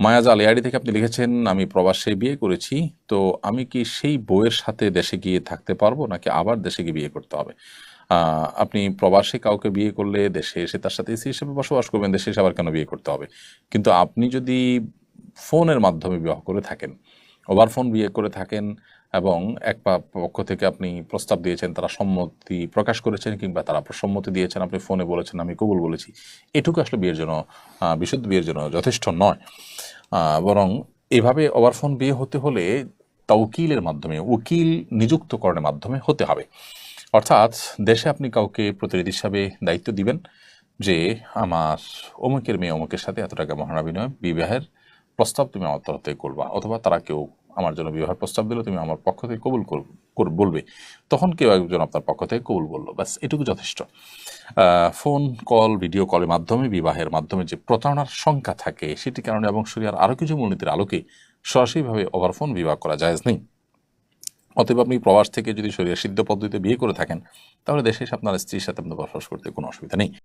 মায়াজা AID থেকে আপনি লিখেছেন, আমি প্রবাসে বিয়ে করেছি, তো আমি কি সেই বইয়ের সাথে দেশে গিয়ে থাকতে পারব নাকি আবার দেশে গিয়ে বিয়ে করতে হবে? আপনি প্রবাসে কাউকে বিয়ে করলে দেশে এসে তার সাথে স্ত্রী হিসেবে বসবাস করবেন, দেশে এসে আবার কেন বিয়ে করতে হবে? কিন্তু আপনি যদি ফোনের মাধ্যমে বিবাহ করে থাকেন ওভার ফোন বিয়ে করে থাকেন এবং এক পক্ষ থেকে আপনি প্রস্তাব দিয়েছেন, তারা সম্মতি প্রকাশ করেছেন কিংবা তারা সম্মতি দিয়েছেন, আপনি ফোনে বলেছেন, আমি কবুল বলেছি। এটুকু আসলে বিয়ের জন্য বিশুদ্ধ বিয়ের জন্য যথেষ্ট নয়। বরং এভাবে ওভার ফোন বিয়ে হতে হলে তা উকিলের মাধ্যমে, উকিল নিযুক্তকরণের মাধ্যমে হতে হবে। অর্থাৎ দেশে আপনি কাউকে প্রতিনিধি হিসাবে দায়িত্ব দিবেন যে, আমার অমুকের মেয়ে অমুকের সাথে এত টাকা মহানা বিবাহের প্রস্তাব তুমি আমার তরফ থেকে করবা। অথবা তারা কেউ আমার জন্য বিবাহের প্রস্তাব দিলে, তুমি আমার পক্ষ থেকে কবুল বলবে। তখন কেউ একজন আপনার পক্ষ থেকে কবুল বলল। ব্যাস, এটুকু যথেষ্ট। ফোন কল ভিডিও কলের মাধ্যমে, বিবাহের মাধ্যমে যে প্রতারণার সংখ্যা থাকে সেটি কারণে এবং শরিয়ার আরও কিছু মূলনীতির আলোকে সরাসরিভাবে ওভার ফোন বিবাহ করা জায়েজ নেই। অতএব আপনি প্রবাস থেকে যদি শরীর সিদ্ধ পদ্ধতিতে বিয়ে করে থাকেন, তাহলে দেশে এসে আপনার স্ত্রীর সাথে আপনার বসবাস করতে কোনো অসুবিধা নেই।